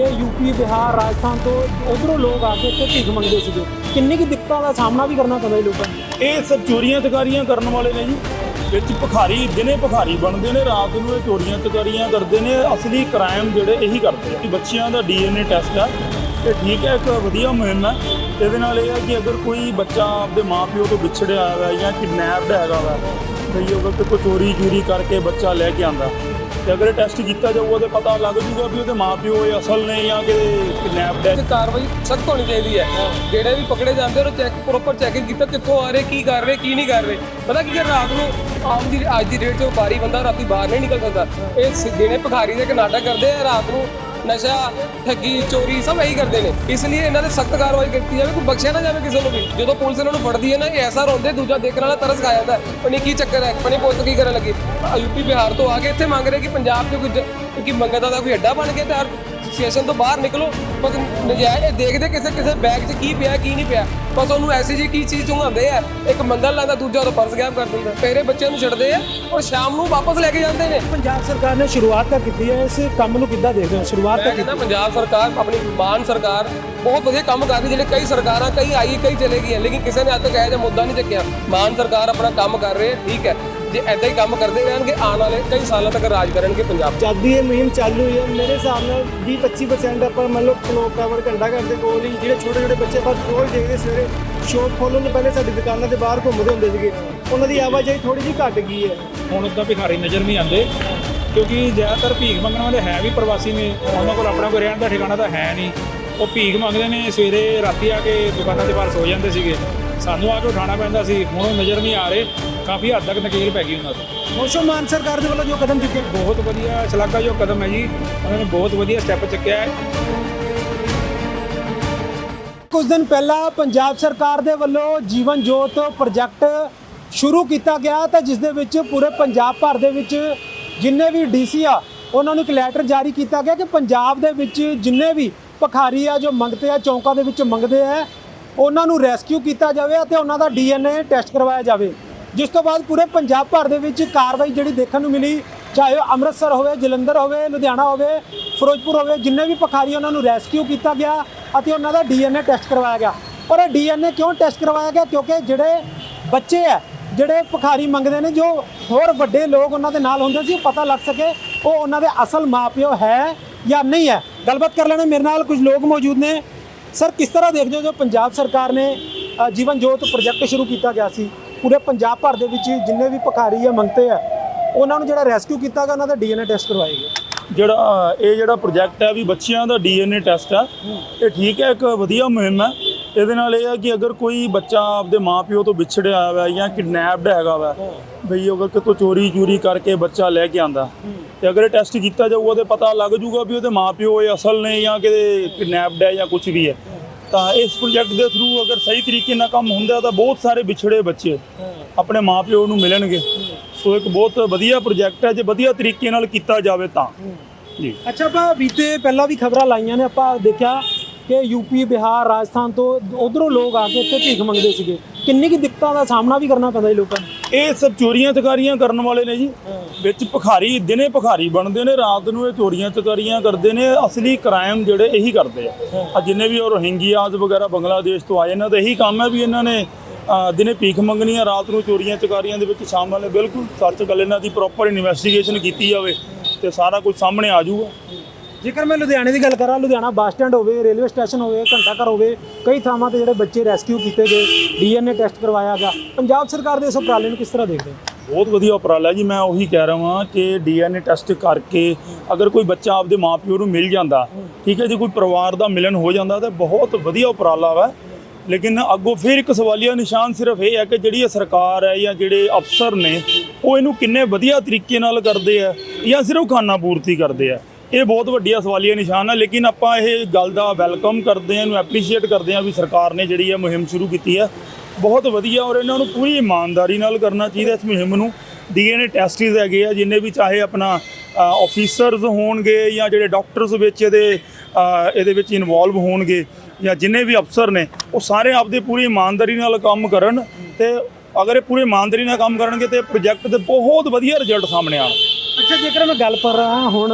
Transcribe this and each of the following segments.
ਕਿ ਯੂਪੀ, ਬਿਹਾਰ, ਰਾਜਸਥਾਨ ਤੋਂ ਉਧਰੋਂ ਲੋਕ ਆ ਕੇ ਇੱਥੇ ਭੀਖ ਮੰਗਦੇ ਸੀਗੇ। ਕਿੰਨੀ ਕੀ ਦਿੱਕਤਾਂ ਦਾ ਸਾਹਮਣਾ ਵੀ ਕਰਨਾ ਪੈਂਦਾ ਜੀ ਲੋਕਾਂ ਨੂੰ? ਇਹ ਸਭ ਚੋਰੀਆਂ ਤਕਾਰੀਆਂ ਕਰਨ ਵਾਲੇ ਨੇ ਜੀ। ਵਿੱਚ ਭਖਾਰੀ, ਦਿਨੇ ਭਖਾਰੀ ਬਣਦੇ ਨੇ, ਰਾਤ ਨੂੰ ਇਹ ਚੋਰੀਆਂ ਤਕਾਰੀਆਂ ਕਰਦੇ ਨੇ। ਅਸਲੀ ਕ੍ਰਾਈਮ ਜਿਹੜੇ ਇਹੀ ਕਰਦੇ ਆ। ਬੱਚਿਆਂ ਦਾ ਡੀਐਨਏ ਟੈਸਟ ਆ। ਇਹ ਠੀਕ ਹੈ, ਇੱਕ ਵਧੀਆ ਮੁਹਿੰਮ ਹੈ ਇਹਦੇ ਨਾਲ ਇਹ ਹੈ ਕਿ ਅਗਰ ਕੋਈ ਬੱਚਾ ਆਪਦੇ ਮਾਪਿਓ ਤੋਂ ਵਿਛੜਿਆ ਹੋਇਆ ਜਾਂ ਕਿਡਨੈਪਡ ਹੈਗਾ ਵਾ, ਕਈ ਅਗਰ ਤੇ ਕੋਈ ਚੋਰੀ ਚੂਰੀ ਕਰਕੇ ਬੱਚਾ ਲੈ ਕੇ ਆਂਦਾ ਤੇ ਅਗਰ ਟੈਸਟ ਕੀਤਾ ਜਾਊਗਾ ਤੇ ਪਤਾ ਲੱਗ ਜੂਗਾ ਵੀ ਉਹਦੇ ਮਾਪਿਓ ਇਹ ਅਸਲ ਨੇ ਜਾਂ ਕਿ ਕਿਡਨੈਪਡ ਹੈ ਤੇ ਕਾਰਵਾਈ ਸਖਤ ਹੋਣੀ ਚਾਹੀਦੀ ਹੈ। ਜਿਹੜੇ ਵੀ ਪਕੜੇ ਜਾਂਦੇ ਉਹ ਚੈੱਕ ਪ੍ਰੋਪਰ ਚੈਕਿੰਗ ਕੀਤਾ ਕਿੱਥੋਂ ਆ ਰਹੇ, ਕੀ ਕਰ ਰਹੇ, ਕੀ ਨਹੀਂ ਕਰ ਰਹੇ। ਪਤਾ ਕੀ ਰਾਤ ਨੂੰ ਆਮ ਦੀ, ਅੱਜ ਦੀ ਡੇਟ 'ਚ ਬਾਰੀ ਬੰਦਾ ਰਾਤੀ ਬਾਹਰ ਨਹੀਂ ਨਿਕਲ ਸਕਦਾ। ਇਹ ਸ- ਦਿਨੇ ਭਿਖਾਰੀ ਦੇ ਇੱਕ ਕਰਦੇ ਆ, ਰਾਤ ਨੂੰ ਨਸ਼ਾ, ਠੱਗੀ, ਚੋਰੀ ਸਭ ਇਹੀ ਕਰਦੇ ਨੇ। ਇਸ ਲਈ ਇਹਨਾਂ ਤੇ ਸਖਤ ਕਾਰਵਾਈ ਕੀਤੀ ਜਾਵੇ, ਕੋਈ ਬਖਸ਼ਿਆ ਨਾ ਜਾਵੇ ਕਿਸੇ ਨੂੰ ਵੀ। ਜਦੋਂ ਪੁਲਿਸ ਇਹਨਾਂ ਨੂੰ ਫੜਦੀ ਹੈ ਨਾ, ਇਹ ਐਸਾ ਰੋਂਦੇ, ਦੂਜਾ ਦੇਖਣ ਵਾਲਾ ਤਰਸ ਖਾ ਜਾਂਦਾ ਪਣੀ ਕੀ ਚੱਕਰ ਹੈ ਪਣੀ ਪੁਲਿਸ ਕੀ ਕਰਨ ਲੱਗੀ। ਯੂਪੀ ਬਿਹਾਰ ਤੋਂ ਆ ਕੇ ਇੱਥੇ ਮੰਗ ਰਹੇ ਕਿ ਪੰਜਾਬ 'ਚ ਕੋਈ ਜ- ਕਿ ਮੰਗਦਾ ਦਾ ਕੋਈ ਅੱਡਾ ਬਣ ਗਿਆ ਤੇ ਹਰ ਸਿਚੁਏਸ਼ਨ ਤੋਂ ਬਾਹਰ ਨਿਕਲੋ। ਬਸ ਨਜਾਇਜ਼ ਇਹ ਦੇਖਦੇ ਕਿਸੇ ਕਿਸੇ ਬੈਗ 'ਚ ਕੀ ਪਿਆ ਕੀ ਨਹੀਂ ਪਿਆ। ਬਸ ਉਹਨੂੰ ਐਸੀ ਜੀ ਕੀ ਚੀਜ਼ ਚੁੰਘਾਉਂਦੇ ਆ। ਇੱਕ ਮੰਗਲ ਲਾਂਦਾ ਦੂਜਾ ਉਹਦਾ ਪਰਸ ਗਾਇਬ ਕਰ ਦਿੰਦਾ। ਤੇਰੇ ਬੱਚਿਆਂ ਨੂੰ ਛੱਡਦੇ ਆ ਔਰ ਸ਼ਾਮ ਨੂੰ ਵਾਪਸ ਲੈ ਕੇ ਜਾਂਦੇ ਨੇ। ਪੰਜਾਬ ਸਰਕਾਰ ਨੇ ਸ਼ੁਰੂਆਤ ਤਾਂ ਕੀਤੀ ਹੈ ਇਸ ਕੰਮ ਨੂੰ ਕਿੱਦਾਂ ਦੇਖਦੇ ਹੋ? ਸ਼ੁਰੂਆਤ ਤਾਂ ਕਹਿੰਦਾ ਪੰਜਾਬ ਸਰਕਾਰ ਆਪਣੀ ਮਾਨ ਸਰਕਾਰ ਬਹੁਤ ਵਧੀਆ ਕੰਮ ਕਰ ਰਹੀ ਜਿਹੜੇ ਕਈ ਸਰਕਾਰਾਂ ਕਈ ਆਈ ਕਈ ਚਲੇ ਗਈਆਂ ਲੇਕਿਨ ਕਿਸੇ ਨੇ ਅੱਜ ਤੱਕ ਇਹੋ ਜਿਹਾ ਮੁੱਦਾ ਨਹੀਂ ਚੱਕਿਆ। ਮਾਨ ਸਰਕਾਰ ਆਪਣਾ ਕੰਮ ਕਰ ਰਹੀ ਹੈ ਠੀਕ ਹੈ। ਜੇ ਐਦਾਂ ਹੀ ਕੰਮ ਕਰਦੇ ਰਹਿਣਗੇ ਆਉਣ ਵਾਲੇ ਕਈ ਸਾਲਾਂ ਤੱਕ ਰਾਜ ਕਰਨਗੇ ਪੰਜਾਬ 'ਚ। ਜਦ ਦੀ ਇਹ ਮੁਹਿੰਮ ਚਾਲੂ ਹੋਈ ਹੈ ਮੇਰੇ ਹਿਸਾਬ ਨਾਲ 20-25% ਆਪਾਂ ਮੰਨ ਲਓ ਕਲੋਕ ਟਾਵਰ ਘੰਟਾ ਘਰ ਦੇ ਕੋਲ ਹੀ ਜਿਹੜੇ ਛੋਟੇ ਛੋਟੇ ਬੱਚੇ ਬਸ ਰੋਜ਼ ਦੇਖਦੇ ਸਵੇਰੇ ਸ਼ੋਪ ਖੋਲ੍ਹਣ ਤੋਂ ਪਹਿਲੇ ਸਾਡੀ ਦੁਕਾਨਾਂ ਦੇ ਬਾਹਰ ਘੁੰਮਦੇ ਹੁੰਦੇ ਸੀਗੇ। ਉਹਨਾਂ ਦੀ ਆਵਾਜਾਈ ਥੋੜੀ ਜਿਹੀ ਘਟ ਗਈ ਹੈ। ਹੁਣ ਉਦਾਂ ਭਿਖਾਰੀ ਨਜ਼ਰ ਨਹੀਂ ਆਉਂਦੇ ਕਿਉਂਕਿ ਜ਼ਿਆਦਾਤਰ ਭੀਖ ਮੰਗਣ ਵਾਲੇ ਹੈ ਵੀ ਪ੍ਰਵਾਸੀ ਨੇ ਉਹਨਾਂ ਕੋਲ ਆਪਣਾ ਕੋਈ ਰਹਿਣ ਦਾ ਠਿਕਾਣਾ ਤਾਂ ਹੈ ਨਹੀਂ। ਉਹ ਭੀਖ ਮੰਗਦੇ ਨੇ ਸਵੇਰੇ ਰਾਤੀ ਆ ਕੇ ਦੁਕਾਨਾਂ ਦੇ ਬਾਹਰ ਸੋ ਜਾਂਦੇ ਸੀਗੇ। ਸਾਨੂੰ ਆ ਕੇ ਉਠਾਉਣਾ ਪੈਂਦਾ ਸੀ ਹੁਣ ਉਹ ਨਜ਼ਰ ਨਹੀਂ ਆ ਰਹੇ। ਕਾਫੀ ਹੱਦ ਤੱਕ ਨਕੇਲ ਪੈ ਗਈ ਉਹਨਾਂ ਤੋਂ ਮੋਸ਼ੋ ਮਾਨ ਸਰਕਾਰ ਦੇ ਵੱਲੋਂ ਜੋ ਕਦਮ ਚੁੱਕੇ ਬਹੁਤ ਵਧੀਆ ਸ਼ਲਾਘਾਯੋਗ ਕਦਮ ਹੈ ਜੀ। ਉਹਨਾਂ ਨੇ ਬਹੁਤ ਵਧੀਆ ਸਟੈਪ ਚੱਕਿਆ ਹੈ। ਕੁਝ ਦਿਨ ਪਹਿਲਾਂ ਪੰਜਾਬ ਸਰਕਾਰ ਦੇ ਵੱਲੋਂ ਜੀਵਨ ਜੋਤ ਪ੍ਰੋਜੈਕਟ ਸ਼ੁਰੂ ਕੀਤਾ ਗਿਆ ਤਾਂ ਜਿਸ ਦੇ ਵਿੱਚ ਪੂਰੇ ਪੰਜਾਬ ਭਰ ਦੇ ਵਿੱਚ ਜਿੰਨੇ ਵੀ ਡੀਸੀ ਆ ਉਹਨਾਂ ਨੂੰ ਇੱਕ ਲੈਟਰ ਜਾਰੀ ਕੀਤਾ ਗਿਆ ਕਿ ਪੰਜਾਬ ਦੇ ਵਿੱਚ ਜਿੰਨੇ ਵੀ ਭਖਾਰੀ ਆ ਜੋ ਮੰਗਤੇ ਆ ਚੌਂਕਾਂ ਦੇ ਵਿੱਚ ਮੰਗਦੇ ਆ ਉਹਨਾਂ ਨੂੰ ਰੈਸਕਿਊ ਕੀਤਾ ਜਾਵੇ ਅਤੇ ਉਹਨਾਂ ਦਾ ਡੀਐਨਏ ਟੈਸਟ ਕਰਵਾਇਆ ਜਾਵੇ। ਜਿਸ ਤੋਂ ਬਾਅਦ ਪੂਰੇ ਪੰਜਾਬ ਭਰ ਦੇ ਵਿੱਚ ਕਾਰਵਾਈ ਜਿਹੜੀ ਦੇਖਣ ਨੂੰ ਮਿਲੀ, ਚਾਹੇ ਉਹ ਅੰਮ੍ਰਿਤਸਰ ਹੋਵੇ, ਜਲੰਧਰ ਹੋਵੇ, ਲੁਧਿਆਣਾ ਹੋਵੇ, ਫਿਰੋਜ਼ਪੁਰ ਹੋਵੇ, ਜਿੰਨੇ ਵੀ ਭਖਾਰੀ ਉਹਨਾਂ ਨੂੰ ਰੈਸਕਿਊ ਕੀਤਾ ਗਿਆ ਅਤੇ ਉਹਨਾਂ ਦਾ ਡੀਐਨਏ ਟੈਸਟ ਕਰਵਾਇਆ ਗਿਆ। ਪਰ ਇਹ ਡੀਐਨਏ ਕਿਉਂ ਟੈਸਟ ਕਰਵਾਇਆ ਗਿਆ? ਕਿਉਂਕਿ ਜਿਹੜੇ ਬੱਚੇ ਆ, ਜਿਹੜੇ ਭਖਾਰੀ ਮੰਗਦੇ ਨੇ, ਜੋ ਹੋਰ ਵੱਡੇ ਲੋਕ ਉਹਨਾਂ ਦੇ ਨਾਲ ਹੁੰਦੇ ਸੀ, ਪਤਾ ਲੱਗ ਸਕੇ ਉਹ ਉਹਨਾਂ ਦੇ ਅਸਲ ਮਾਪਿਓ ਹੈ ਜਾਂ ਨਹੀਂ ਹੈ। ਗੱਲਬਾਤ ਕਰ ਲੈਣੇ, ਮੇਰੇ ਨਾਲ ਕੁਝ ਲੋਕ ਮੌਜੂਦ ਨੇ। ਸਰ, ਕਿਸ ਤਰ੍ਹਾਂ ਦੇਖਦੇ ਹੋ ਜੋ ਪੰਜਾਬ ਸਰਕਾਰ ਨੇ ਜੀਵਨ ਜੋਤ ਪ੍ਰੋਜੈਕਟ ਸ਼ੁਰੂ ਕੀਤਾ ਗਿਆ ਸੀ? ਪੂਰੇ ਪੰਜਾਬ ਭਰ ਦੇ ਵਿੱਚ ਜਿੰਨੇ ਵੀ ਭਖਾਰੀ ਆ ਮੰਗਤੇ ਆ, ਉਹਨਾਂ ਨੂੰ ਜਿਹੜਾ ਰੈਸਕਿਊ ਕੀਤਾ ਗਿਆ, ਉਹਨਾਂ ਦਾ ਡੀਐਨਏ ਟੈਸਟ ਕਰਵਾਏ ਗਏ। ਜਿਹੜਾ ਇਹ ਜਿਹੜਾ ਪ੍ਰੋਜੈਕਟ ਹੈ ਵੀ ਬੱਚਿਆਂ ਦਾ ਡੀਐਨਏ ਟੈਸਟ ਆ, ਇਹ ਠੀਕ ਹੈ, ਇੱਕ ਵਧੀਆ ਮੁਹਿੰਮ ਹੈ। ਇਹਦੇ ਨਾਲ ਇਹ ਹੈ ਕਿ ਅਗਰ ਕੋਈ ਬੱਚਾ ਆਪਦੇ ਮਾਪਿਓ ਤੋਂ ਵਿਛੜਿਆ ਹੋਇਆ ਜਾਂ ਕਿਡਨੈਪਡ ਹੈਗਾ ਵਾ, ਬਈ ਅਗਰ ਕਿਤੋਂ ਚੋਰੀ ਚੂਰੀ ਕਰਕੇ ਬੱਚਾ ਲੈ ਕੇ ਆਂਦਾ, ਤੇ ਅਗਰ ਇਹ ਟੈਸਟ ਕੀਤਾ ਜਾਊਗਾ ਤੇ ਪਤਾ ਲੱਗ ਜੂਗਾ ਵੀ ਉਹਦੇ ਮਾਪਿਓ ਇਹ ਅਸਲ ਨੇ ਜਾਂ ਕਿ ਕਿਡਨੈਪਡ ਹੈ ਜਾਂ ਕੁਝ ਵੀ ਹੈ। ਤਾਂ ਇਸ ਪ੍ਰੋਜੈਕਟ ਦੇ ਥਰੂ ਅਗਰ ਸਹੀ ਤਰੀਕੇ ਨਾਲ ਕੰਮ ਹੁੰਦਾ ਤਾਂ ਬਹੁਤ ਸਾਰੇ ਵਿਛੜੇ ਬੱਚੇ ਆਪਣੇ ਮਾਪਿਓ ਨੂੰ ਮਿਲਣਗੇ। ਸੋ ਇੱਕ ਬਹੁਤ ਵਧੀਆ ਪ੍ਰੋਜੈਕਟ ਹੈ, ਜੇ ਵਧੀਆ ਤਰੀਕੇ ਨਾਲ ਕੀਤਾ ਜਾਵੇ ਤਾਂ। ਜੀ। ਅੱਛਾ, ਆਪਾਂ ਬੀਤੇ ਪਹਿਲਾਂ ਵੀ ਖਬਰਾਂ ਲਾਈਆਂ ਨੇ, ਆਪਾਂ ਦੇਖਿਆ ਕਿ ਯੂਪੀ ਬਿਹਾਰ, ਰਾਜਸਥਾਨ ਤੋਂ ਉਧਰੋਂ ਲੋਕ ਆ ਕੇ ਇੱਥੇ ਭੀਖ ਮੰਗਦੇ ਸੀਗੇ। ਕਿੰਨੀ ਕੀ ਦਿੱਕਤਾਂ ਦਾ ਸਾਹਮਣਾ ਵੀ ਕਰਨਾ ਪੈਂਦਾ ਜੀ ਲੋਕਾਂ ਨੂੰ। ਇਹ ਸਭ ਚੋਰੀਆਂ ਚਕਾਰੀਆਂ ਕਰਨ ਵਾਲੇ ਨੇ ਜੀ। ਵਿੱਚ ਭਖਾਰੀ, ਦਿਨੇ ਭਖਾਰੀ ਬਣਦੇ ਨੇ, ਰਾਤ ਨੂੰ ਇਹ ਚੋਰੀਆਂ ਚਕਾਰੀਆਂ ਕਰਦੇ ਨੇ। ਅਸਲੀ ਕ੍ਰਾਈਮ ਜਿਹੜੇ ਇਹੀ ਕਰਦੇ ਆ। ਆ ਜਿੰਨੇ ਵੀ ਉਹ ਰੋਹਿੰਗੀਆਜ਼ ਵਗੈਰਾ ਬੰਗਲਾਦੇਸ਼ ਤੋਂ ਆਏ ਇਹਨਾਂ ਦਾ ਇਹੀ ਕੰਮ ਹੈ ਵੀ ਇਹਨਾਂ ਨੇ ਦਿਨੇ ਭੀਖ ਮੰਗਣੀ ਆ ਰਾਤ ਨੂੰ ਚੋਰੀਆਂ ਚਕਾਰੀਆਂ ਦੇ ਵਿੱਚ ਸ਼ਾਮਲ ਨੇ। ਬਿਲਕੁਲ ਸੱਚ ਗੱਲ ਇਹਨਾਂ ਦੀ ਪ੍ਰੋਪਰ ਇਨਵੈਸਟੀਗੇਸ਼ਨ ਕੀਤੀ ਜਾਵੇ ਤੇ ਸਾਰਾ ਕੁਝ ਸਾਹਮਣੇ ਆ ਜਾਊਗਾ। ਜੇਕਰ ਮੈਂ ਲੁਧਿਆਣੇ ਦੀ ਗੱਲ ਕਰਾਂ, ਲੁਧਿਆਣਾ ਬੱਸ ਸਟੈਂਡ ਹੋਵੇ, ਰੇਲਵੇ ਸਟੇਸ਼ਨ ਹੋਵੇ, ਘੰਟਾ ਘਰ ਹੋਵੇ, ਕਈ ਥਾਵਾਂ ਤੇ ਜਿਹੜੇ ਬੱਚੇ ਰੈਸਕਿਊ ਕੀਤੇ ਗਏ, ਡੀਐਨਏ ਟੈਸਟ ਕਰਵਾਇਆ ਗਿਆ। ਪੰਜਾਬ ਸਰਕਾਰ ਦੇ ਇਸ ਉਪਰਾਲੇ ਨੂੰ ਕਿਸ ਤਰ੍ਹਾਂ ਦੇਖਦੇ ਹੋ? ਬਹੁਤ ਵਧੀਆ ਉਪਰਾਲਾ ਜੀ, ਮੈਂ ਉਹੀ ਕਹਿ ਰਿਹਾ ਹਾਂ ਕਿ ਡੀਐਨਏ ਟੈਸਟ ਕਰਕੇ ਅਗਰ ਕੋਈ ਬੱਚਾ ਆਪਦੇ ਮਾਪਿਓ ਨੂੰ ਮਿਲ ਜਾਂਦਾ, ਠੀਕ ਹੈ ਜੀ, ਕੋਈ ਪਰਿਵਾਰ ਦਾ ਮਿਲਨ ਹੋ ਜਾਂਦਾ, ਤਾਂ ਬਹੁਤ ਵਧੀਆ ਉਪਰਾਲਾ ਵਾ। ਲੇਕਿਨ ਅੱਗੋਂ ਫਿਰ ਇੱਕ ਸਵਾਲੀਆ ਨਿਸ਼ਾਨ ਸਿਰਫ ਇਹ ਹੈ ਕਿ ਜਿਹੜੀ ਇਹ ਸਰਕਾਰ ਹੈ ਜਾਂ ਜਿਹੜੇ ਅਫਸਰ ਨੇ, ਉਹ ਇਹਨੂੰ ਕਿੰਨੇ ਵਧੀਆ ਤਰੀਕੇ ਨਾਲ ਕਰਦੇ ਆ ਜਾਂ ਸਿਰਫ ਖਾਨਾ ਪੂਰਤੀ ਕਰਦੇ ਆ। ਇਹ ਬਹੁਤ ਵੱਡੀਆਂ ਸਵਾਲੀਆ ਨਿਸ਼ਾਨ ਆ, ਲੇਕਿਨ ਆਪਾਂ ਇਹ ਗੱਲ ਦਾ ਵੈਲਕਮ ਕਰਦੇ ਹਾਂ, ਇਹਨੂੰ ਐਪਰੀਸ਼ੀਏਟ ਕਰਦੇ ਹਾਂ ਵੀ ਸਰਕਾਰ ਨੇ ਜਿਹੜੀ ਹੈ ਮੁਹਿੰਮ ਸ਼ੁਰੂ ਕੀਤੀ ਹੈ ਬਹੁਤ ਵਧੀਆ ਔਰ ਇਹਨਾਂ ਨੂੰ ਪੂਰੀ ਇਮਾਨਦਾਰੀ ਨਾਲ ਕਰਨਾ ਚਾਹੀਦਾ ਇਸ ਮੁਹਿੰਮ ਨੂੰ। ਡੀਐਨਏ ਟੈਸਟਿਸ ਹੈਗੇ ਆ, ਜਿੰਨੇ ਵੀ ਚਾਹੇ ਆਪਣਾ ਆਫੀਸਰਸ ਹੋਣਗੇ ਜਾਂ ਜਿਹੜੇ ਡਾਕਟਰਸ ਵਿੱਚ ਇਹਦੇ ਇਹਦੇ ਵਿੱਚ ਇਨਵੋਲਵ ਹੋਣਗੇ ਜਾਂ ਜਿੰਨੇ ਵੀ ਅਫਸਰ ਨੇ, ਉਹ ਸਾਰੇ ਆਪਦੇ ਪੂਰੀ ਇਮਾਨਦਾਰੀ ਨਾਲ ਕੰਮ ਕਰਨ ਤੇ ਅਗਰ ਇਹ ਪੂਰੀ ਇਮਾਨਦਾਰੀ ਨਾਲ ਕੰਮ ਕਰਨਗੇ ਤੇ ਪ੍ਰੋਜੈਕਟ ਦੇ ਬਹੁਤ ਵਧੀਆ ਰਿਜ਼ਲਟ ਸਾਹਮਣੇ ਆਉਣ। ਅੱਛਾ, ਜੇਕਰ ਮੈਂ ਗੱਲ ਕਰ ਰਹਾ ਹੁਣ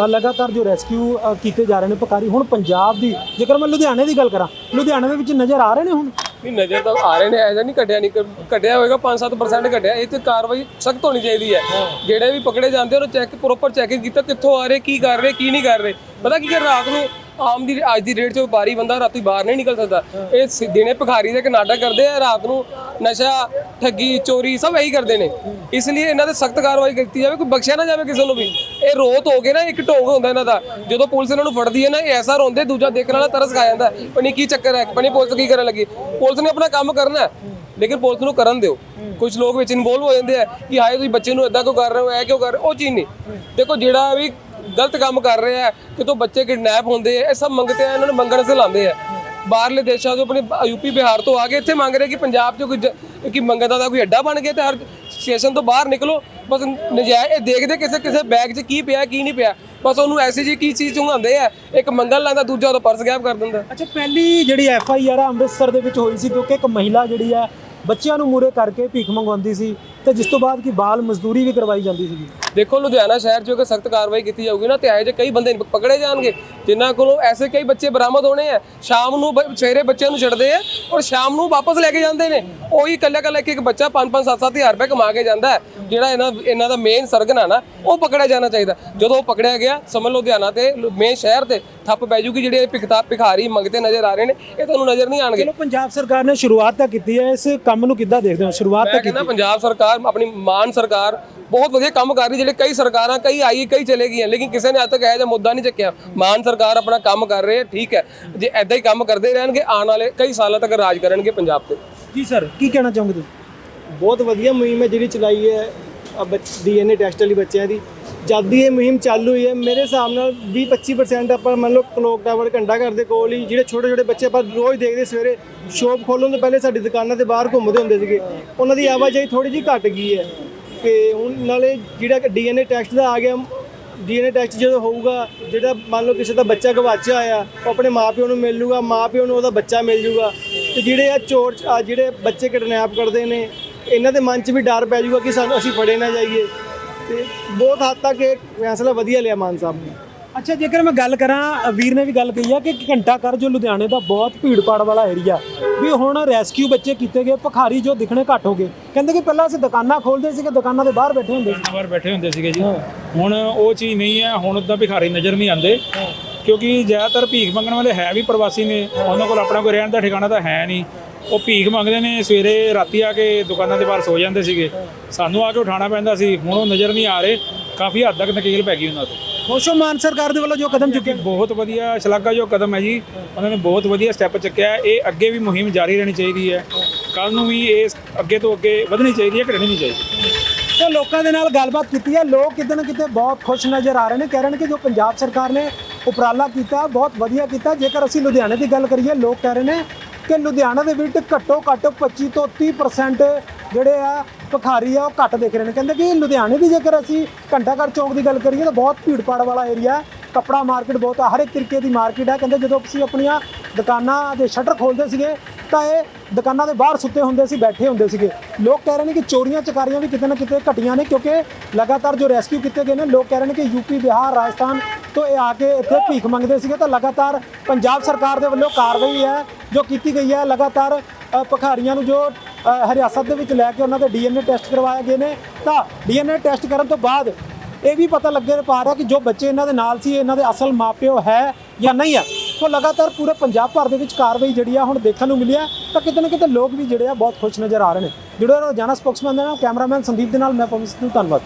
ਲਗਾਤਾਰ ਜੋ ਰੈਸਕਿਊ ਕੀਤੇ ਜਾ ਰਹੇ ਨੇ ਭਿਖਾਰੀ ਹੁਣ ਪੰਜਾਬ ਦੀ ਜੇਕਰ ਮੈਂ ਲੁਧਿਆਣੇ ਦੀ ਗੱਲ ਕਰਾਂ ਲੁਧਿਆਣੇ ਦੇ ਵਿੱਚ ਨਜ਼ਰ ਆ ਰਹੇ ਨੇ ਹੁਣ? ਨਹੀਂ ਨਜ਼ਰ ਤਾਂ ਆ ਰਹੇ ਨੇ ਐਸਾ ਨਹੀਂ ਕੱਢਿਆ ਨਹੀਂ ਕੱਢਿਆ ਹੋਏਗਾ 5-7% ਕੱਢਿਆ ਇਹ ਤੇ ਕਾਰਵਾਈ ਸਖਤ ਹੋਣੀ ਚਾਹੀਦੀ ਹੈ। ਜਿਹੜੇ ਵੀ ਪਕੜੇ ਜਾਂਦੇ ਉਹਨੂੰ ਚੈੱਕ ਪ੍ਰੋਪਰ ਚੈਕਿੰਗ ਕੀਤਾ ਕਿੱਥੋਂ ਆ ਰਹੇ ਕੀ ਕਰ ਰਹੇ ਕੀ ਨਹੀਂ ਕਰ ਰਹੇ। ਪਤਾ ਕੀ ਕਰ ਰਾਤ ਨੂੰ ਆਮ ਦੀ ਅੱਜ ਦੀ ਰੇਟ 'ਚ ਵਪਾਰੀ ਬੰਦਾ ਰਾਤੀ ਬਾਹਰ ਨਹੀਂ ਨਿਕਲ ਸਕਦਾ। ਇਹ ਸ- ਦਿਨੇ ਭਿਖਾਰੀ ਦੇ ਇੱਕ ਕਰਦੇ ਆ ਰਾਤ ਨੂੰ ਨਸ਼ਾ ਠੱਗੀ ਚੋਰੀ ਸਭ ਇਹੀ ਕਰਦੇ ਨੇ। ਇਸ ਲਈ ਇਹਨਾਂ ਤੇ ਸਖਤ ਕਾਰਵਾਈ ਕੀਤੀ ਜਾਵੇ ਕੋਈ ਬਖਸ਼ਿਆ ਨਾ ਜਾਵੇ ਕਿਸੇ ਨੂੰ ਵੀ। ਇਹ ਰੋਤ ਹੋ ਕੇ ਨਾ ਇੱਕ ਢੋਂਗ ਹੁੰਦਾ ਇਹਨਾਂ ਦਾ। ਜਦੋਂ ਪੁਲਿਸ ਇਹਨਾਂ ਨੂੰ ਫੜਦੀ ਹੈ ਨਾ ਇਹ ਐਸਾ ਰੋਂਦੇ ਦੂਜਾ ਦੇਖਣ ਵਾਲਾ ਤਰਸ ਖਾ ਜਾਂਦਾ। ਹੈ। ਪਤਾ ਨਹੀਂ ਕੀ ਚੱਕਰ ਹੈ ਪਤਾ ਪੁਲਿਸ ਕੀ ਕਰਨ ਲੱਗੀ। ਪੁਲਿਸ ਨੇ ਆਪਣਾ ਕੰਮ ਕਰਨਾ ਹੈ, ਲੇਕਿਨ ਪੁਲਿਸ ਨੂੰ ਕਰਨ ਦਿਓ। ਕੁਝ ਲੋਕ ਵਿੱਚ ਇਨਵੋਲਵ ਹੋ ਜਾਂਦੇ ਆ ਕਿ ਹਾਏ ਤੁਸੀਂ ਬੱਚੇ ਨੂੰ ਇਦਾਂ ਕਿਉਂ ਕਰ ਰਹੇ ਹੋ ਐ ਕਿਉਂ ਕਰ ਰਹੇ ਹੋ ਉਹ ਚੀਜ਼ ਨਹੀਂ। ਦੇਖੋ ਜਿਹੜਾ ਵੀ ਗਲਤ ਕੰਮ ਕਰ ਰਹੇ ਹੈ ਕਿਤੋਂ ਬੱਚੇ ਕਿਡਨੈਪ ਹੁੰਦੇ ਆ, ਇਹ ਸਭ ਮੰਗਤੇ ਆ, ਇਹਨਾਂ ਨੂੰ ਮੰਗਣ ਸੇ ਲਾਉਂਦੇ ਆ। ਬਾਹਰਲੇ ਦੇਸ਼ਾਂ ਤੋਂ ਆਪਣੇ ਯੂਪੀ ਬਿਹਾਰ ਤੋਂ ਆ ਕੇ ਇੱਥੇ ਮੰਗ ਰਹੇ ਕਿ ਪੰਜਾਬ 'ਚ ਕੋਈ ਜ- ਕਿ ਮੰਗਦਾ ਦਾ ਕੋਈ ਅੱਡਾ ਬਣ ਗਿਆ ਤੇ ਹਰ ਸਟੇਸ਼ਨ ਤੋਂ ਬਾਹਰ ਨਿਕਲੋ। ਬਸ ਨਜਾਇਜ਼ ਇਹ ਦੇਖਦੇ ਕਿਸੇ ਕਿਸੇ ਬੈਗ 'ਚ ਕੀ ਪਿਆ, ਕੀ ਨਹੀਂ ਪਿਆ। ਬਸ ਉਹਨੂੰ ਐਸੀ ਜੀ ਕੀ ਚੀਜ਼ ਚੁੰਗਾਉਂਦੇ ਆ, ਇੱਕ ਮੰਗਣ ਲਾਂਦਾ ਦੂਜਾ ਉਹਦਾ ਪਰਸ ਗਾਇਬ ਕਰ ਦਿੰਦਾ। ਅੱਛਾ, ਪਹਿਲੀ ਜਿਹੜੀ ਐਫ ਆਈ ਆਰ ਆ ਅੰਮ੍ਰਿਤਸਰ ਦੇ ਵਿੱਚ ਹੋਈ ਸੀ, ਕਿਉਂਕਿ ਇੱਕ ਮਹਿਲਾ ਜਿਹੜੀ ਹੈ ਬੱਚਿਆਂ ਨੂੰ ਮੂਰੇ ਕਰਕੇ ਭੀਖ ਮੰਗਵਾਉਂਦੀ ਸੀ ਤੇ ਜਿਸ ਤੋਂ ਬਾਅਦ ਕੀ ਬਾਲ ਮਜ਼ਦੂਰੀ ਵੀ ਕਰਵਾਈ ਜਾਂਦੀ ਸੀਗੀ। ਦੇਖੋ, ਲੁਧਿਆਣਾ ਸ਼ਹਿਰ 'ਚ ਅਗਰ ਸਖਤ ਕਾਰਵਾਈ ਕੀਤੀ ਜਾਊਗੀ ਨਾ, ਤੇ ਇਹੋ ਜਿਹੇ ਕਈ ਬੰਦੇ ਪਕੜੇ ਜਾਣਗੇ, ਜਿਨ੍ਹਾਂ ਕੋਲੋਂ ਐਸੇ ਕਈ ਬੱਚੇ ਬਰਾਮਦ ਹੋਣੇ ਆ। ਸ਼ਾਮ ਨੂੰ ਸਵੇਰੇ ਬੱਚਿਆਂ ਨੂੰ ਛੱਡਦੇ ਆ ਔਰ ਸ਼ਾਮ ਨੂੰ ਵਾਪਸ ਲੈ ਕੇ ਜਾਂਦੇ ਨੇ। ਉਹੀ ਕੱਲਾ ਕੱਲਾ ਇੱਕ ਇੱਕ ਬੱਚਾ 5-5 7-7 ਹਜ਼ਾਰ ਰੁਪਏ ਕਮਾ ਕੇ ਜਾਂਦਾ ਹੈ। ਜਿਹੜਾ ਇਹਨਾਂ ਇਹਨਾਂ ਦਾ ਮੇਨ ਸਰਗਨਾ ਨਾ, ਉਹ ਪਕੜਿਆ ਜਾਣਾ ਚਾਹੀਦਾ। ਜਦੋਂ ਉਹ ਪਕੜਿਆ ਗਿਆ, ਸਮਝ ਲੁਧਿਆਣਾ ਤੇ ਮੇਨ ਸ਼ਹਿਰ ਤੇ ਠੱਪ ਪੈ ਜੂਗੀ ਜਿਹੜੇ ਇਹ ਭਿਖਤਾ ਭਿਖਾਰੀ ਮੰਗਤੇ ਨਜ਼ਰ ਆ ਰਹੇ ਨੇ ਇਹ ਤੁਹਾਨੂੰ ਨਜ਼ਰ ਨਹੀਂ ਆਣਗੇ ਚਲੋ ਪੰਜਾਬ ਸਰਕਾਰ ਨੇ ਸ਼ੁਰੂਆਤ ਤਾਂ ਕੀਤੀ ਹੈ ਇਸ ਕੰਮ ਨੂੰ ਕਿੱਦਾਂ ਦੇਖਦੇ ਹੋ? ਸ਼ੁਰੂਆਤ ਤਾਂ ਕਹਿੰਦਾ ਪੰਜਾਬ ਸਰਕਾਰ ਆਪਣੀ ਮਾਨ ਸਰਕਾਰ ਬਹੁਤ ਵਧੀਆ ਕੰਮ ਕਰ ਰਹੀ ਜਿਹੜੇ ਕਈ ਸਰਕਾਰਾਂ ਕਈ ਆਈ ਕਈ ਚਲੇ ਗਈਆਂ ਲੇਕਿਨ ਕਿਸੇ ਨੇ ਅੱਜ ਤੱਕ ਇਹੋ ਜਿਹਾ ਮੁੱਦਾ ਨਹੀਂ ਚੱਕਿਆ। ਮਾਨ ਸਰਕਾਰ ਆਪਣਾ ਕੰਮ ਕਰ ਰਹੀ ਹੈ ਠੀਕ ਹੈ। ਜੇ ਐਦਾਂ ਹੀ ਕੰਮ ਕਰਦੇ ਰਹਿਣਗੇ ਆਉਣ ਵਾਲੇ ਕਈ ਸਾਲਾਂ ਤੱਕ ਰਾਜ ਕਰਨਗੇ ਪੰਜਾਬ ਤੇ। ਜੀ ਸਰ ਕੀ ਕਹਿਣਾ ਚਾਹੋਗੇ ਤੁਸੀਂ? ਬਹੁਤ ਵਧੀਆ ਮੁਹਿੰਮ ਹੈ ਜਿਹੜੀ ਚਲਾਈ ਹੈ ਡੀਐਨਏ ਟੈਸਟ ਵਾਲੀ ਬੱਚਿਆਂ ਦੀ। ਜਦ ਦੀ ਇਹ ਮੁਹਿੰਮ ਚਾਲੂ ਹੋਈ ਹੈ, ਮੇਰੇ ਹਿਸਾਬ ਨਾਲ 20-25% ਆਪਾਂ ਮੰਨ ਲਓ ਕਲੋਕ ਟਾਵਰ ਘੰਟਾ ਘਰ ਦੇ ਕੋਲ ਹੀ, ਜਿਹੜੇ ਛੋਟੇ ਛੋਟੇ ਬੱਚੇ ਆਪਾਂ ਰੋਜ਼ ਦੇਖਦੇ ਸਵੇਰੇ ਸ਼ੋਪ ਖੋਲਣ ਤੋਂ ਪਹਿਲੇ ਸਾਡੀ ਦੁਕਾਨਾਂ ਦੇ ਬਾਹਰ ਘੁੰਮਦੇ ਹੁੰਦੇ ਸੀਗੇ, ਉਹਨਾਂ ਦੀ ਆਵਾਜਾਈ ਥੋੜੀ ਜਿਹੀ ਘਟ ਗਈ ਹੈ ਤੇ ਹੁਣ ਨਾਲੇ ਜਿਹੜਾ ਡੀਐਨਏ ਟੈਸਟ ਦਾ ਆ ਗਿਆ ਡੀਐਨਏ ਟੈਸਟ ਜਦੋਂ ਹੋਊਗਾ, ਜਿਹੜਾ ਮੰਨ ਲਓ ਕਿਸੇ ਦਾ ਬੱਚਾ ਗਵਾਚਿਆ ਹੋਇਆ, ਉਹ ਆਪਣੇ ਮਾਪਿਓ ਨੂੰ ਮਿਲ ਲੂਗਾ, ਮਾਪਿਓ ਨੂੰ ਉਹਦਾ ਬੱਚਾ ਮਿਲ ਜੂਗਾ, ਤੇ ਜਿਹੜੇ ਆ ਚੋਰ, ਆ ਜਿਹੜੇ ਬੱਚੇ ਕਿਡਨੈਪ ਕਰਦੇ ਨੇ, ਇਹਨਾਂ ਦੇ ਮਨ 'ਚ ਵੀ ਡਰ ਪੈ ਜਾਊਗਾ ਕਿ ਸਾਨੂੰ ਅਸੀਂ ਫੜੇ ਨਾ ਜਾਈਏ। ਤੇ ਬਹੁਤ ਹੱਦ ਤੱਕ ਇਹ ਫੈਸਲਾ ਵਧੀਆ ਲਿਆ ਮਾਨ ਸਾਹਿਬ ਨੇ। ਅੱਛਾ ਜੇਕਰ ਮੈਂ ਗੱਲ ਕਰਾਂ ਵੀਰ ਨੇ ਵੀ ਗੱਲ ਕਹੀ ਆ ਕਿ ਘੰਟਾ ਕਰ ਜੋ ਲੁਧਿਆਣੇ ਦਾ ਬਹੁਤ ਭੀੜ ਭਾੜ ਵਾਲਾ ਏਰੀਆ ਵੀ ਹੁਣ ਰੈਸਕਿਊ ਬੱਚੇ ਕੀਤੇ ਗਏ ਭਿਖਾਰੀ ਜੋ ਦਿਖਣੇ ਘੱਟ ਹੋ ਗਏ। ਕਹਿੰਦੇ ਕਿ ਪਹਿਲਾਂ ਅਸੀਂ ਦੁਕਾਨਾਂ ਖੋਲਦੇ ਸੀਗੇ ਦੁਕਾਨਾਂ ਦੇ ਬਾਹਰ ਬੈਠੇ ਹੁੰਦੇ ਸੀ। ਬਾਹਰ ਬੈਠੇ ਹੁੰਦੇ ਸੀਗੇ ਜੀ। ਹੁਣ ਉਹ ਚੀਜ਼ ਨਹੀਂ ਹੈ ਹੁਣ ਉਦਾਂ ਭਿਖਾਰੀ ਨਜ਼ਰ ਨਹੀਂ ਆਉਂਦੇ। ਕਿਉਂਕਿ ਜ਼ਿਆਦਾਤਰ ਭੀਖ ਮੰਗਣ ਵਾਲੇ ਹੈ ਵੀ ਪ੍ਰਵਾਸੀ ਨੇ ਉਹਨਾਂ ਕੋਲ ਆਪਣਾ ਕੋਈ ਰਹਿਣ ਦਾ ਠਿਕਾਣਾ ਤਾਂ ਹੈ ਨਹੀਂ। ਉਹ ਭੀਖ ਮੰਗਦੇ ਨੇ ਸਵੇਰੇ ਰਾਤੀ ਆ ਕੇ ਦੁਕਾਨਾਂ ਦੇ ਬਾਹਰ ਸੋ ਜਾਂਦੇ ਸੀਗੇ। ਸਾਨੂੰ ਆ ਕੇ ਉਠਾਉਣਾ ਪੈਂਦਾ ਸੀ ਹੁਣ ਉਹ ਨਜ਼ਰ ਨਹੀਂ ਆ ਰਹੇ। ਕਾਫੀ ਹੱਦ ਤੱਕ ਨਕੀਲ ਪੈ ਗਈ ਉਹਨਾਂ ਤੋਂ। ਖੁਸ਼ੋ ਮਾਨ ਸਰਕਾਰ ਦੇ ਵੱਲੋਂ ਜੋ ਕਦਮ ਚੁੱਕੇ? ਬਹੁਤ ਵਧੀਆ ਸ਼ਲਾਘਾਯੋਗ ਕਦਮ ਹੈ ਜੀ। ਉਹਨਾਂ ਨੇ ਬਹੁਤ ਵਧੀਆ ਸਟੈਪ ਚੱਕਿਆ ਹੈ। ਇਹ ਅੱਗੇ ਵੀ ਮੁਹਿੰਮ ਜਾਰੀ ਰਹਿਣੀ ਚਾਹੀਦੀ ਹੈ। ਕੱਲ ਨੂੰ ਵੀ ਇਹ ਅੱਗੇ ਤੋਂ ਅੱਗੇ ਵਧਣੀ ਚਾਹੀਦੀ ਹੈ ਘਟਣੀ ਨਹੀਂ ਚਾਹੀਦੀ? ਤੇ ਲੋਕਾਂ ਦੇ ਨਾਲ ਗੱਲਬਾਤ ਕੀਤੀ ਹੈ। ਲੋਕ ਕਿਤੇ ਨਾ ਕਿਤੇ ਬਹੁਤ ਖੁਸ਼ ਨਜ਼ਰ ਆ ਰਹੇ ਨੇ। ਕਹਿ ਰਹੇ ਨੇ ਕਿ ਜੋ ਪੰਜਾਬ ਸਰਕਾਰ ਨੇ ਉਪਰਾਲਾ ਕੀਤਾ ਬਹੁਤ ਵਧੀਆ ਕੀਤਾ। ਜੇਕਰ ਅਸੀਂ ਲੁਧਿਆਣੇ ਦੀ ਗੱਲ ਕਰੀਏ ਲੋਕ ਕਹਿ ਰਹੇ ਨੇ ਕਿ ਲੁਧਿਆਣਾ ਦੇ ਵਿੱਚ ਘੱਟੋ ਘੱਟ 25 ਤੋਂ 30% ਜਿਹੜੇ ਆ ਭਿਖਾਰੀ ਆ ਉਹ ਘੱਟ ਦੇਖ ਰਹੇ ਨੇ। ਕਹਿੰਦੇ ਕਿ ਲੁਧਿਆਣੇ ਦੀ ਜੇਕਰ ਅਸੀਂ ਘੰਟਾਘਰ ਚੌਂਕ ਦੀ ਗੱਲ ਕਰੀਏ ਤਾਂ ਬਹੁਤ ਭੀੜ ਭਾੜ ਵਾਲਾ ਏਰੀਆ ਹੈ। ਕਪੜਾ ਮਾਰਕੀਟ ਬਹੁਤ ਆ, ਹਰ ਇੱਕ ਤਰੀਕੇ ਦੀ ਮਾਰਕੀਟ ਹੈ। ਕਹਿੰਦੇ ਜਦੋਂ ਅਸੀਂ ਆਪਣੀਆਂ ਦੁਕਾਨਾਂ ਦੇ ਸ਼ਟਰ ਖੋਲਦੇ ਸੀਗੇ ਤਾਂ ਇਹ ਦੁਕਾਨਾਂ ਦੇ ਬਾਹਰ ਸੁੱਤੇ ਹੁੰਦੇ ਸੀ, ਬੈਠੇ ਹੁੰਦੇ ਸੀਗੇ। ਲੋਕ ਕਹਿ ਰਹੇ ਨੇ ਕਿ ਚੋਰੀਆਂ, ਚਕਾਰੀਆਂ ਵੀ ਕਿਤੇ ਨਾ ਕਿਤੇ ਘਟੀਆਂ ਨੇ ਕਿਉਂਕਿ ਲਗਾਤਾਰ ਜੋ ਰੈਸਕਿਊ ਕੀਤੇ ਗਏ ਨੇ, ਲੋਕ ਕਹਿ ਰਹੇ ਨੇ ਕਿ ਯੂਪੀ ਬਿਹਾਰ, ਰਾਜਸਥਾਨ ਤੋਂ ਇਹ ਆ ਕੇ ਇੱਥੇ ਭੀਖ ਮੰਗਦੇ ਸੀਗੇ ਤਾਂ ਲਗਾਤਾਰ ਪੰਜਾਬ ਸਰਕਾਰ ਦੇ ਵੱਲੋਂ ਕਾਰਵਾਈ ਹੈ। ਜੋ ਕੀਤੀ ਗਈ ਹੈ ਲਗਾਤਾਰ ਅ, ਭਿਖਾਰੀਆਂ ਨੂੰ ਜੋ ਹਰਿਆਸਤ ਦੇ ਵਿੱਚ ਲੈ ਕੇ ਉਹਨਾਂ ਦੇ ਡੀਐਨਏ ਟੈਸਟ ਕਰਵਾਏ ਗਏ ਨੇ। ਤਾਂ ਡੀਐਨਏ ਟੈਸਟ ਕਰਨ ਤੋਂ ਬਾਅਦ ਇਹ ਵੀ ਪਤਾ ਲੱਗੇ ਪਾ ਰਿਹਾ ਕਿ ਜੋ ਬੱਚੇ ਇਹਨਾਂ ਦੇ ਨਾਲ ਸੀ ਇਹਨਾਂ ਦੇ ਅਸਲ ਮਾਪਿਓ ਹੈ ਜਾਂ ਨਹੀਂ ਹੈ। ਸੋ ਲਗਾਤਾਰ ਪੂਰੇ ਪੰਜਾਬ ਭਰ ਦੇ ਵਿੱਚ ਕਾਰਵਾਈ ਜਿਹੜੀ ਆ ਹੁਣ ਦੇਖਣ ਨੂੰ ਮਿਲੀ ਹੈ ਤਾਂ ਕਿਤੇ ਨਾ ਕਿਤੇ ਲੋਕ ਵੀ ਜਿਹੜੇ ਆ ਬਹੁਤ ਖੁਸ਼ ਨਜ਼ਰ ਆ ਰਹੇ ਨੇ। ਜੁੜੇ ਰੋਜ਼ਾਨਾ ਸਪੋਕਸਮੈਨ ਦੇ ਨਾਲ ਕੈਮਰਾਮੈਨ ਸੰਦੀਪ ਦੇ ਨਾਲ ਮੈਂ ਪਵਨ ਸਿੱਧੂ ਧੰਨਵਾਦ।